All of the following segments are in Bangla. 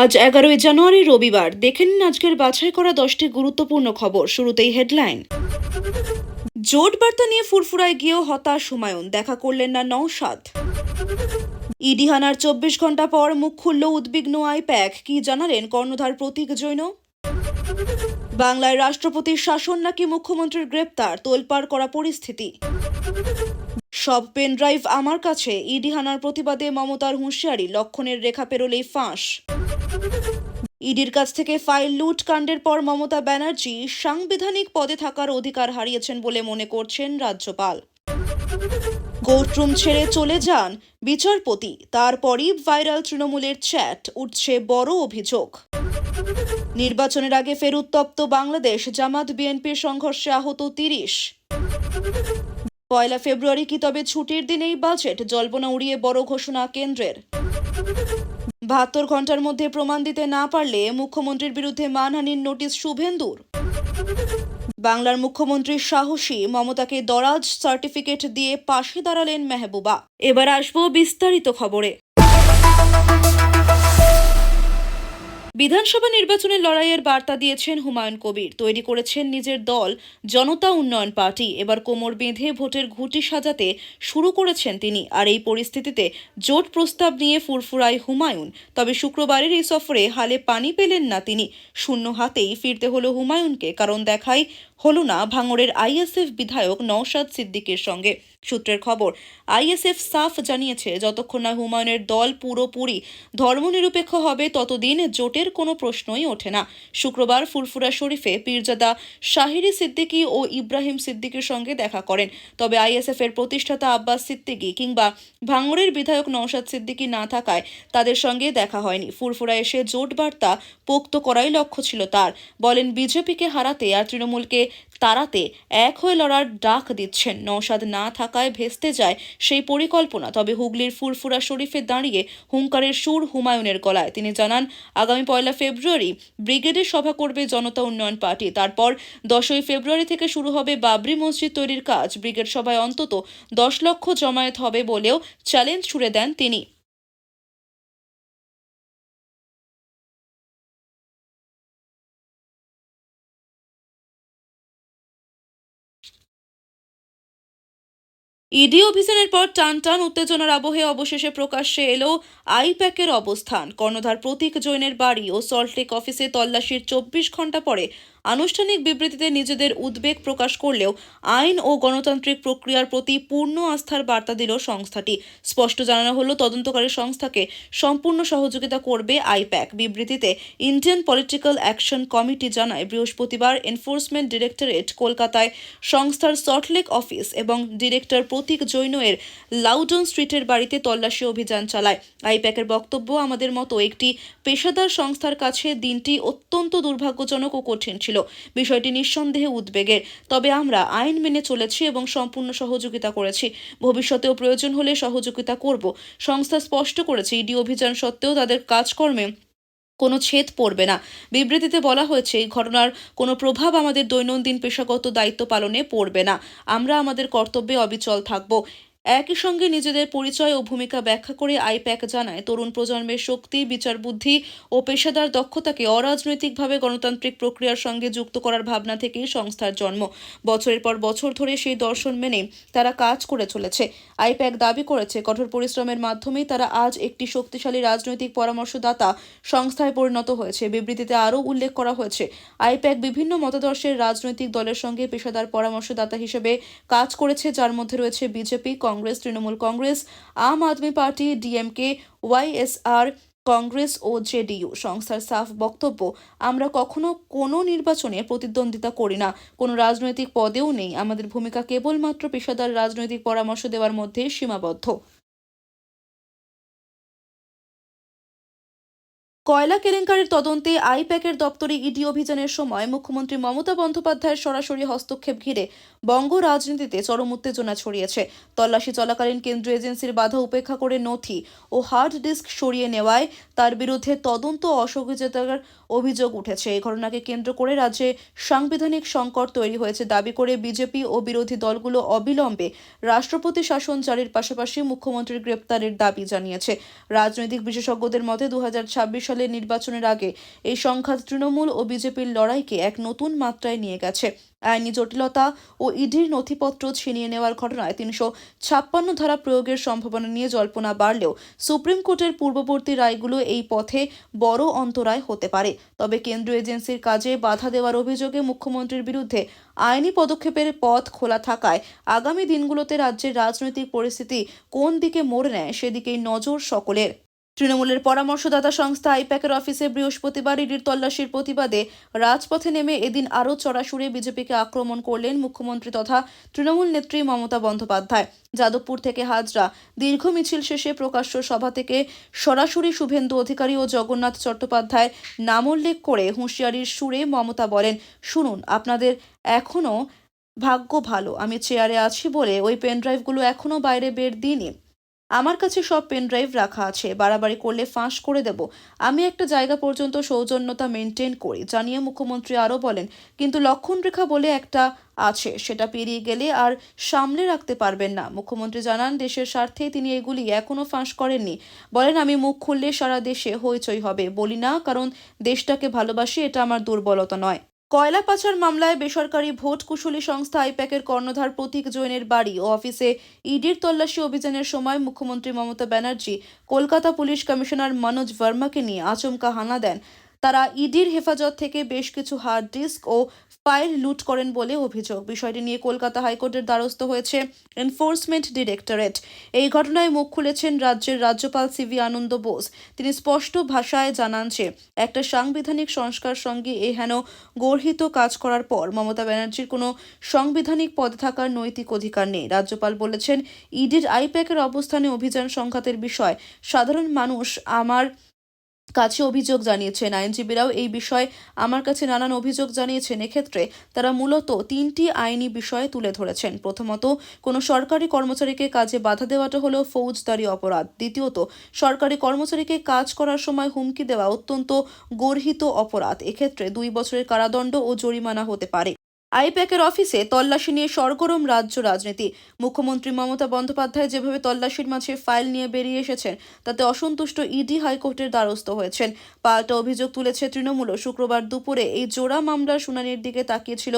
আজ এগারোই জানুয়ারি, রবিবার। দেখে নিন আজকের বাছাই করা দশটি গুরুত্বপূর্ণ খবর। শুরুতেই হেডলাইন। জোট বার্তা নিয়ে ফুরফুরায় গিয়েও হতাশ হুমায়ুন। দেখা করলেন না নওশাদ। ইডি হানার চব্বিশ ঘণ্টা পর মুখ খুলল উদ্বিগ্ন আইপ্যাক। কি জানালেন কর্ণধার প্রতীক জৈন? বাংলায় রাষ্ট্রপতির শাসন নাকি মুখ্যমন্ত্রীর গ্রেপ্তার? তোলপাড় করা পরিস্থিতি। সব পেন ড্রাইভ আমার কাছে। ইডি হানার প্রতিবাদে মমতার হুঁশিয়ারি। লক্ষণের রেখা পেরোলেই ফাঁস। ইডির কাছ থেকে ফাইল লুট কাণ্ডের পর মমতা ব্যানার্জি সাংবিধানিক পদে থাকার অধিকার হারিয়েছেন বলে মনে করছেন রাজ্যপাল। কোর্টরুম ছেড়ে চলে যান বিচারপতি, তারপরই ভাইরাল তৃণমূলের চ্যাট, উঠছে বড় অভিযোগ। নির্বাচনের আগে ফের উত্তপ্ত বাংলাদেশ, জামাত বিএনপির সংঘর্ষে আহত তিরিশ। পয়লা ফেব্রুয়ারি কি তবে ছুটির দিনেই বাজেট, জল্পনা উড়িয়ে বড় ঘোষণা কেন্দ্রের। বাহাত্তর ঘণ্টার মধ্যে প্রমাণ দিতে না পারলে মুখ্যমন্ত্রীর বিরুদ্ধে মানহানির নোটিশ শুভেন্দুর। বাংলার মুখ্যমন্ত্রী সাহসী মমতাকে দরাজ সার্টিফিকেট দিয়ে পাশে দাঁড়ালেন মেহবুবা। এবার আসব বিস্তারিত খবরে। বিধানসভা নির্বাচনের লড়াইয়ের বার্তা দিয়েছেন হুমায়ুন কবির। তৈরি করেছেন নিজের দল, জনতা উন্নয়ন পার্টি। এবার কোমর বেঁধে ভোটের ঘুটি সাজাতে শুরু করেছেন তিনি। আর এই পরিস্থিতিতে জোট প্রস্তাব নিয়ে ফুরফুরায় হুমায়ুন। তবে শুক্রবারের এই সফরে হালে পানি পেলেন না তিনি। শূন্য হাতেই ফিরতে হলো হুমায়ুনকে। কারণ দেখাই হলো না ভাঙড়ের আইএসএফ বিধায়ক নওশাদ সিদ্দিকের সঙ্গে। সূত্রের খবর, আইএসএফ সাফ জানিয়েছে, যতক্ষণ না হুমায়ুনের দল পুরোপুরি ধর্মনিরপেক্ষ হবে, ততদিন জোটের কোনো প্রশ্নই ওঠে না। শুক্রবার ফুরফুরা শরীফে পীরজাদা শাহিরি সিদ্দিকী ও ইব্রাহিম সিদ্দিকীর সঙ্গে দেখা করেন। তবে আইএসএফ এর প্রতিষ্ঠাতা আব্বাস সিদ্দিকী কিংবা ভাঙড়ের বিধায়ক নওশাদ সিদ্দিকী না থাকায় তাদের সঙ্গে দেখা হয়নি। ফুরফুরা এসে জোট বার্তা পোক্ত করাই লক্ষ্য ছিল তার। বলেন, বিজেপিকে হারাতে আর তৃণমূলকে তাড়াতে এক হয়ে লড়ার ডাক দিচ্ছেন। নওশাদ না থাকায় ভেস্তে যায় সেই পরিকল্পনা। তবে হুগলির ফুরফুরা শরীফে দাঁড়িয়ে হুঙ্কারের সুর হুমায়ুনের গলায়। তিনি জানান, আগামী পয়লা ফেব্রুয়ারি ব্রিগেডের সভা করবে জনতা উন্নয়ন পার্টি। তারপর দশই ফেব্রুয়ারি থেকে শুরু হবে বাবরি মসজিদ তৈরির কাজ। ব্রিগেড সভায় অন্তত দশ লক্ষ জমায়েত হবে বলেও চ্যালেঞ্জ ছুড়ে দেন তিনি। ইডি অভিযানের পর টান টান উত্তেজনার আবহে অবশেষে প্রকাশ্যে এলো আইপ্যাকের অবস্থান। কর্ণধার প্রতীক জৈনের বাড়ি ও সল্টলেক অফিসে তল্লাশির চব্বিশ ঘণ্টা পরে আনুষ্ঠানিক বিবৃতিতে নিজেদের উদ্বেগ প্রকাশ করলেও আইন ও গণতান্ত্রিক প্রক্রিয়ার প্রতি পূর্ণ আস্থার বার্তা দিল সংস্থাটি। স্পষ্ট জানানো হলো, তদন্তকারী সংস্থাকে সম্পূর্ণ সহযোগিতা করবে আইপ্যাক। বিবৃতিতে ইন্ডিয়ান পলিটিক্যাল অ্যাকশন কমিটি জানায়, বৃহস্পতিবার এনফোর্সমেন্ট ডিরেক্টরেট কলকাতায় সংস্থার সল্টলেক অফিস এবং ডিরেক্টর প্রতীক জৈন এর লাউডন স্ট্রিটের বাড়িতে তল্লাশি অভিযান চালায়। আইপ্যাকের বক্তব্য, আমাদের মতো একটি পেশাদার সংস্থার কাছে দিনটি অত্যন্ত দুর্ভাগ্যজনক ও কঠিন ছিল। বিষয়টি নিঃসন্দেহে উদ্বেগের। তবে আমরা আইন মেনে চলেছি এবং সম্পূর্ণ সহযোগিতা করেছি। ভবিষ্যতেও প্রয়োজন হলে সহযোগিতা করব। সংস্থা স্পষ্ট করেছে, ইডি অভিযান সত্ত্বেও তাদের কাজকর্মে কোনো ছেদ পড়বে না। বিবৃতিতে বলা হয়েছে, এই ঘটনার কোনো প্রভাব আমাদের দৈনন্দিন পেশাগত দায়িত্ব পালনে পড়বে না। আমরা আমাদের কর্তব্যে অবিচল থাকব। একই সঙ্গে নিজেদের পরিচয় ও ভূমিকা ব্যাখ্যা করে আইপ্যাক জানায়, তরুণ প্রজন্মের শক্তি, বিচার বুদ্ধি ও পেশাদার দক্ষতাকে অরাজনৈতিকভাবে গণতান্ত্রিক প্রক্রিয়ার সঙ্গে যুক্ত করার ভাবনা থেকেই সংস্থার জন্ম। বছরের পর বছর ধরে সেই দর্শন মেনে তারা কাজ করে চলেছে। আইপ্যাক দাবি করেছে, কঠোর পরিশ্রমের মাধ্যমেই তারা আজ একটি শক্তিশালী রাজনৈতিক পরামর্শদাতা সংস্থায় পরিণত হয়েছে। বিবৃতিতে আরও উল্লেখ করা হয়েছে, আইপ্যাক বিভিন্ন মতাদর্শের রাজনৈতিক দলের সঙ্গে পেশাদার পরামর্শদাতা হিসেবে কাজ করেছে, যার মধ্যে রয়েছে BJP Congress, Trinamool Congress, Aam Aadmi party, DMK YSR Congress ও জেডিইউ সংস্থার সাফ বক্তব্য, আমরা কখনো কোনো নির্বাচনে প্রতিদ্বন্দ্বিতা করি না। কোনো রাজনৈতিক পদেও নেই। আমাদের ভূমিকা কেবলমাত্র পেশাদার রাজনৈতিক পরামর্শ দেওয়ার মধ্যে সীমাবদ্ধ। কয়লা কেলেঙ্কারির তদন্তে আইপ্যাকের দপ্তরে ইডি অভিযানের সময় মুখ্যমন্ত্রী মমতা বন্দ্যোপাধ্যায়ের সরাসরি হস্তক্ষেপ ঘিরে বঙ্গ রাজনীতিতে চরম উত্তেজনা ছড়িয়েছে। তল্লাশি চলাকালীন কেন্দ্রীয় এজেন্সির বাধা উপেক্ষা করে নথি ও হার্ড ডিস্ক সরিয়ে নেওয়ায় তার বিরুদ্ধে তদন্ত অসহযোগিতার অভিযোগ উঠেছে। এই ঘটনাকে কেন্দ্র করে রাজ্যে সাংবিধানিক সংকট তৈরি হয়েছে। দাবি করে বিজেপি ও বিরোধী দলগুলো অবিলম্বে রাষ্ট্রপতি শাসন জারির পাশাপাশি মুখ্যমন্ত্রীর গ্রেপ্তারের দাবি জানিয়েছে। রাজনৈতিক বিশেষজ্ঞদের মতে দু হাজার ছাব্বিশ সালের নির্বাচনের আগে এই সংঘাত তৃণমূল ও বিজেপির লড়াইকে এক নতুন মাত্রায় নিয়ে গেছে। আইনি জটিলতা ও ইডির নথিপত্র ছিনিয়ে নেওয়ার ঘটনায় তিনশো ছাপ্পান্ন ধারা প্রয়োগের সম্ভাবনা নিয়ে জল্পনা বাড়লেও সুপ্রিম কোর্টের পূর্ববর্তী রায়গুলো এই পথে বড় অন্তরায় হতে পারে। তবে কেন্দ্রীয় এজেন্সির কাজে বাধা দেওয়ার অভিযোগে মুখ্যমন্ত্রীর বিরুদ্ধে আইনি পদক্ষেপের পথ খোলা থাকায় আগামী দিনগুলোতে রাজ্যের রাজনৈতিক পরিস্থিতি কোন দিকে মোড় নেয় সেদিকেই নজর সকলের। তৃণমূলের পরামর্শদাতা সংস্থা আইপ্যাকের অফিসে বৃহস্পতিবার ইডির তল্লাশির প্রতিবাদে রাজপথে নেমে এদিন আরও চড়াসুরে বিজেপিকে আক্রমণ করলেন মুখ্যমন্ত্রী তথা তৃণমূল নেত্রী মমতা বন্দ্যোপাধ্যায়। যাদবপুর থেকে হাজরা দীর্ঘ মিছিল শেষে প্রকাশ্য সভা থেকে সরাসরি শুভেন্দু অধিকারী ও জগন্নাথ চট্টোপাধ্যায়ের নাম উল্লেখ করে হুঁশিয়ারির সুরে মমতা বলেন, শুনুন, আপনাদের এখনও ভাগ্য ভালো। আমি চেয়ারে আছি বলে ওই পেনড্রাইভগুলো এখনও বাইরে বের দিইনি। আমার কাছে সব পেনড্রাইভ রাখা আছে, বাড়াবাড়ি করলে ফাঁস করে দেব। আমি একটা জায়গা পর্যন্ত সৌজন্যতা মেনটেন করি, জানিয়ে মুখ্যমন্ত্রী আরও বলেন, কিন্তু লক্ষণরেখা বলে একটা আছে, সেটা পেরিয়ে গেলে আর সামলে রাখতে পারবেন না। মুখ্যমন্ত্রী জানান, দেশের স্বার্থে তিনি এগুলি এখনও ফাঁস করেননি। বলেন, আমি মুখ খুললে সারা দেশে হইচই হবে। বলি না, কারণ দেশটাকে ভালোবাসি, এটা আমার দুর্বলতা নয়। কয়লা পাচার মামলায় বেসরকারি ভোট কুশলী সংস্থা আইপ্যাকের কর্ণধার প্রতীক জৈনের বাড়ি ও অফিসে ইডির তল্লাশি অভিযানের সময় মুখ্যমন্ত্রী মমতা ব্যানার্জি কলকাতা পুলিশ কমিশনার মনোজ ভার্মাকে নিয়ে আচমকা হানা দেন। তারা ইডির হেফাজত থেকে বেশ কিছু হার্ড ডিস্ক ও ফাইল লুট করেন বলে অভিযোগ। বিষয়টি নিয়ে কলকাতা হাইকোর্টের দ্বারস্থ হয়েছে এনফোর্সমেন্ট ডিরেক্টরেট। এই ঘটনায় মুখ খুলেছেন রাজ্যের রাজ্যপাল সিভি আনন্দ বোস। তিনি স্পষ্ট ভাষায় জানান যে, একটা সাংবিধানিক সংস্কার সঙ্গে এ হেন গর্হিত কাজ করার পর মমতা ব্যানার্জির কোনো সাংবিধানিক পদে থাকার নৈতিক অধিকার নেই। রাজ্যপাল বলেছেন, ইডির আইপ্যাকের অবস্থানে অভিযান সংঘাতের বিষয় সাধারণ মানুষ আমার কাছে অভিযোগ জানিয়েছেন আইনজীবীরাও। এই বিষয়ে আমার কাছে নানান অভিযোগ জানিয়েছেন। এক্ষেত্রে তারা মূলত তিনটি আইনি বিষয় তুলে ধরেছেন। প্রথমত, কোনো সরকারি কর্মচারীকে কাজে বাধা দেওয়াটা হলো ফৌজদারি অপরাধ। দ্বিতীয়ত, সরকারি কর্মচারীকে কাজ করার সময় হুমকি দেওয়া অত্যন্ত গর্হিত অপরাধ। এক্ষেত্রে দুই বছরের কারাদণ্ড ও জরিমানা হতে পারে। আইপ্যাকের অফিসে তল্লাশি নিয়ে সরগরম রাজ্য রাজনীতি। মুখ্যমন্ত্রী মমতা বন্দ্যোপাধ্যায় যেভাবে তল্লাশির মাঝে ফাইল নিয়ে বেরিয়ে এসেছেন, তাতে অসন্তুষ্ট ইডি হাইকোর্টের দ্বারস্থ হয়েছেন। পাল্টা অভিযোগ তুলেছে তৃণমূলও শুক্রবার দুপুরে এই জোড়া মামলার শুনানির দিকে তাকিয়েছিল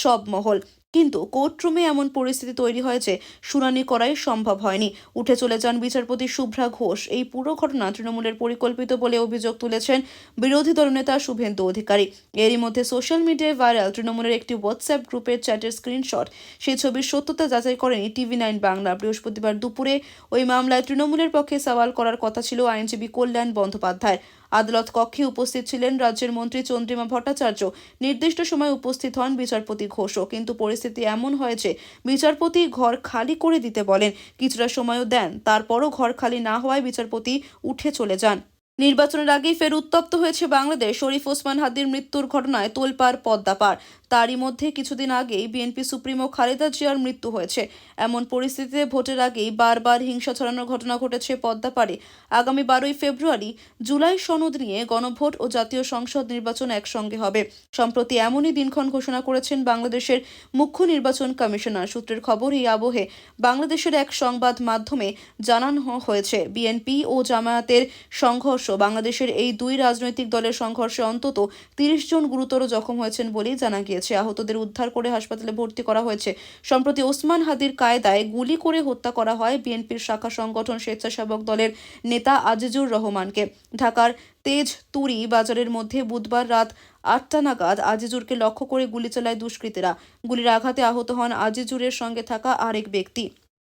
সব মহল। কিন্তু কোর্টরুমে এমন পরিস্থিতি তৈরি হয়েছে শুনানি করাই সম্ভব হয়নি। উঠে চলে যান বিচারপতি শুভ্রা ঘোষ। এই পুরো ঘটনা তৃণমূলের পরিকল্পিত বলে অভিযোগ তুলেছেন বিরোধী দলনেতা শুভেন্দু অধিকারী। এরই মধ্যে সোশ্যাল মিডিয়ায় ভাইরাল তৃণমূলের একটি হোয়াটসঅ্যাপ গ্রুপের চ্যাটের স্ক্রিনশট। সেই ছবির সত্যতা যাচাই করেনি টিভি নাইন বাংলা। বৃহস্পতিবার দুপুরে ওই মামলায় তৃণমূলের পক্ষে সওয়াল করার কথা ছিল আইনজীবী কল্যাণ বন্দ্যোপাধ্যায় আদালত কক্ষে উপস্থিত ছিলেন রাজ্যের মন্ত্রী চন্দ্রিমা ভট্টাচার্য। নির্দিষ্ট সময় উপস্থিত হন বিচারপতি ঘোষও। কিন্তু পরিস্থিতি এমন হয়েছে, বিচারপতি ঘর খালি করে দিতে বলেন। কিছুটা সময়ও দেন, তারপরও ঘর খালি না হওয়ায় বিচারপতি উঠে চলে যান। নির্বাচনের আগেই ফের উত্তপ্ত হয়েছে বাংলাদেশ। শরীফ ওসমান হাদির মৃত্যুর ঘটনায় তোলপাড় পদ্মাপাড়। তারই মধ্যে কিছুদিন আগেই বিএনপি সুপ্রিমো খালেদা জিয়ার মৃত্যু হয়েছে। এমন পরিস্থিতিতে ভোটের আগেই বারবার হিংসা ছড়ানোর ঘটনা ঘটেছে পদ্মাপাড়ে। আগামী বারোই ফেব্রুয়ারি জুলাই সনদ নিয়ে গণভোট ও জাতীয় সংসদ নির্বাচন একসঙ্গে হবে। সম্প্রতি এমনই দিনক্ষণ ঘোষণা করেছেন বাংলাদেশের মুখ্য নির্বাচন কমিশনার। সূত্রের খবর, এই আবহে বাংলাদেশের এক সংবাদ মাধ্যমে জানানো হয়েছে, বিএনপি ও জামায়াতের সংঘর্ষ। বাংলাদেশের এই দুই রাজনৈতিক দলের সংঘর্ষে অন্তত তিরিশ জন গুরুতর জখম হয়েছেন বলেই জানা গিয়েছে। আহতদের উদ্ধার করে হাসপাতালে ভর্তি করা হয়েছে। সম্প্রতি ওসমান হাদির কায়দায় গুলি করে হত্যা করা হয় বিএনপির শাখা সংগঠন স্বেচ্ছাসেবক দলের নেতা আজিজুর রহমানকে। ঢাকার তেজ তুরি বাজারের মধ্যে বুধবার রাত আটটা নাগাদ আজিজুরকে লক্ষ্য করে গুলি চালায় দুষ্কৃতীরা। গুলির আঘাতে আহত হন আজিজুরের সঙ্গে থাকা আরেক ব্যক্তি।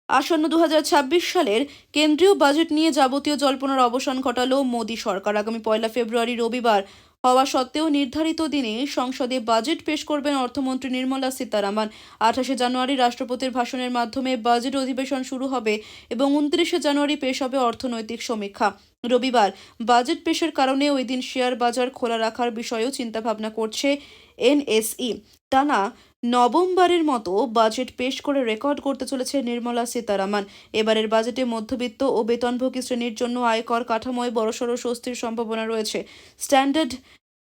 আসন্ন দু হাজার ছাব্বিশ সালের কেন্দ্রীয় বাজেট নিয়ে যাবতীয় জল্পনার অবসান ঘটালো মোদী সরকার। আগামী পয়লা ফেব্রুয়ারি রবিবার হওয়া সত্ত্বেও নির্ধারিত দিনে সংসদে বাজেট পেশ করবেন অর্থমন্ত্রী নির্মলা সীতারামন। আঠাশে জানুয়ারি রাষ্ট্রপতির ভাষণের মাধ্যমে বাজেট অধিবেশন শুরু হবে এবং উনত্রিশে জানুয়ারি পেশ হবে অর্থনৈতিক সমীক্ষা। রবিবার, বাজেট পেশের কারণে ওই দিন শেয়ার বাজার খোলা রাখার বিষয়েও চিন্তাভাবনা করছে এনএসই। টানা নবমবারের মতো বাজেট পেশ করে রেকর্ড করতে চলেছে নির্মলা সীতারামন। এবারের বাজেটে মধ্যবিত্ত ও বেতনভোগী শ্রেণির জন্য আয়কর কাঠামোয় বড়সড় স্বস্তির সম্ভাবনা রয়েছে। স্ট্যান্ডার্ড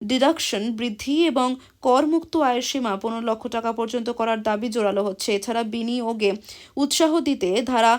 ডিডাকশন বৃদ্ধি এবং করমুক্ত আয়ের সীমা পনেরো লক্ষ টাকা পর্যন্ত করার দাবি জোরালো হচ্ছে। এছাড়া বিনিয়োগে উৎসাহ দিতে ধারা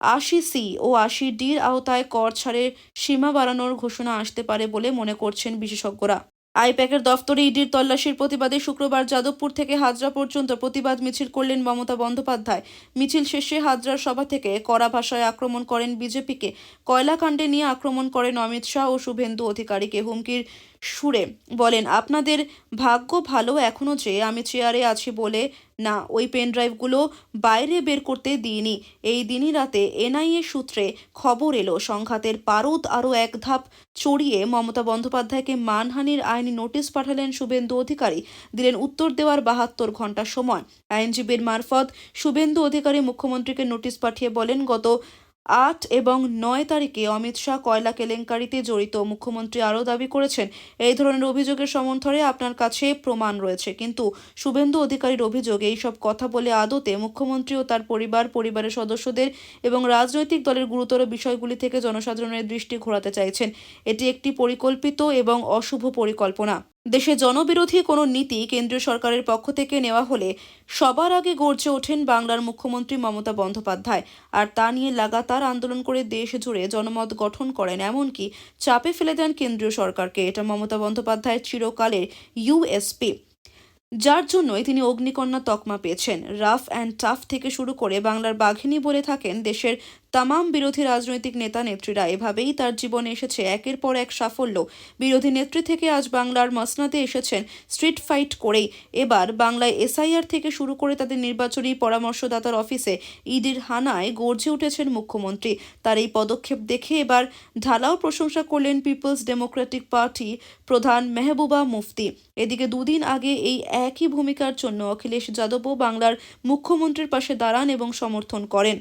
আশি সি ও আশি ডির আওতায় কর ছাড়ের সীমা বাড়ানোর ঘোষণা আসতে পারে বলে মনে করছেন বিশেষজ্ঞরা। আইপ্যাকের দফতরে ইডির তল্লাশির প্রতিবাদে শুক্রবার যাদবপুর থেকে হাজরা পর্যন্ত প্রতিবাদ মিছিল করলেন মমতা বন্দ্যোপাধ্যায়। মিছিল শেষে হাজরার সভা থেকে কড়া ভাষায় আক্রমণ করেন বিজেপিকে। কয়লাকাণ্ডে নিয়ে আক্রমণ করেন অমিত শাহ ও শুভেন্দু অধিকারীকে হুমকির সুরে। বলেন, আপনাদের ভাগ্য ভালো এখনও যে আমি চেয়ারে আছি বলে না, ওই পেন ড্রাইভগুলো বাইরে বের করতে দিইনি। এই দিনই রাতে এনআইএ সূত্রে খবর এলো, সংঘাতের পারদ আরও এক ধাপ চড়িয়ে মমতা বন্দ্যোপাধ্যায়কে মানহানির আইনি নোটিশ পাঠালেন শুভেন্দু অধিকারী। দিলেন উত্তর দেওয়ার বাহাত্তর ঘণ্টা সময়। আইনজীবীর মারফত শুভেন্দু অধিকারী মুখ্যমন্ত্রীকে নোটিশ পাঠিয়ে বলেন, গত আট এবং নয় তারিখে অমিত শাহ কয়লা কেলেঙ্কারিতে জড়িত। মুখ্যমন্ত্রী আরও দাবি করেছেন, এই ধরনের অভিযোগের সমান্তরে আপনার কাছে প্রমাণ রয়েছে। কিন্তু শুভেন্দু অধিকারীর অভিযোগ, এইসব কথা বলে আদতে মুখ্যমন্ত্রী ও তার পরিবার, পরিবারের সদস্যদের এবং রাজনৈতিক দলের গুরুতর বিষয়গুলি থেকে জনসাধারণের দৃষ্টি ঘোরাতে চাইছেন। এটি একটি পরিকল্পিত এবং অশুভ পরিকল্পনা। দেশে জনবিরোধী কোনো নীতি কেন্দ্রীয় সরকারের পক্ষ থেকে নেওয়া হলে সবার আগে গর্জে ওঠেন বাংলার মুখ্যমন্ত্রী মমতা বন্দ্যোপাধ্যায়। আর তা নিয়ে লাগাতার আন্দোলন করে দেশ জুড়ে জনমত গঠন করেন এমনকি চাপে ফেলে দেন কেন্দ্রীয় সরকারকে। এটা মমতা বন্দ্যোপাধ্যায়ের চিরকালের ইউএসপি যার জন্যই তিনি অগ্নিকন্যা তকমা পেয়েছেন। রাফ অ্যান্ড টাফ থেকে শুরু করে বাংলার বাঘিনী বলে থাকেন, দেশের তামাম বিরোধী রাজনৈতিক নেতা নেত্রীরা এভাবেই তার জীবনে এসেছে একের পর এক সাফল্য। বিরোধী নেত্রী থেকে আজ বাংলার মসনাদে এসেছেন স্ট্রিট ফাইট করেই। এবার বাংলায় এসআইআর থেকে শুরু করে তাদের নির্বাচনী পরামর্শদাতার অফিসে ইডির হানায় গর্জে উঠেছেন মুখ্যমন্ত্রী। তার এই পদক্ষেপ দেখে এবার ঢালাও প্রশংসা করলেন পিপলস ডেমোক্রেটিক পার্টি প্রধান মেহবুবা মুফতি। এদিকে দুদিন আগে এই একই ভূমিকার জন্য অখিলেশ যাদবও বাংলার মুখ্যমন্ত্রীর পাশে দাঁড়ান এবং সমর্থন করেন।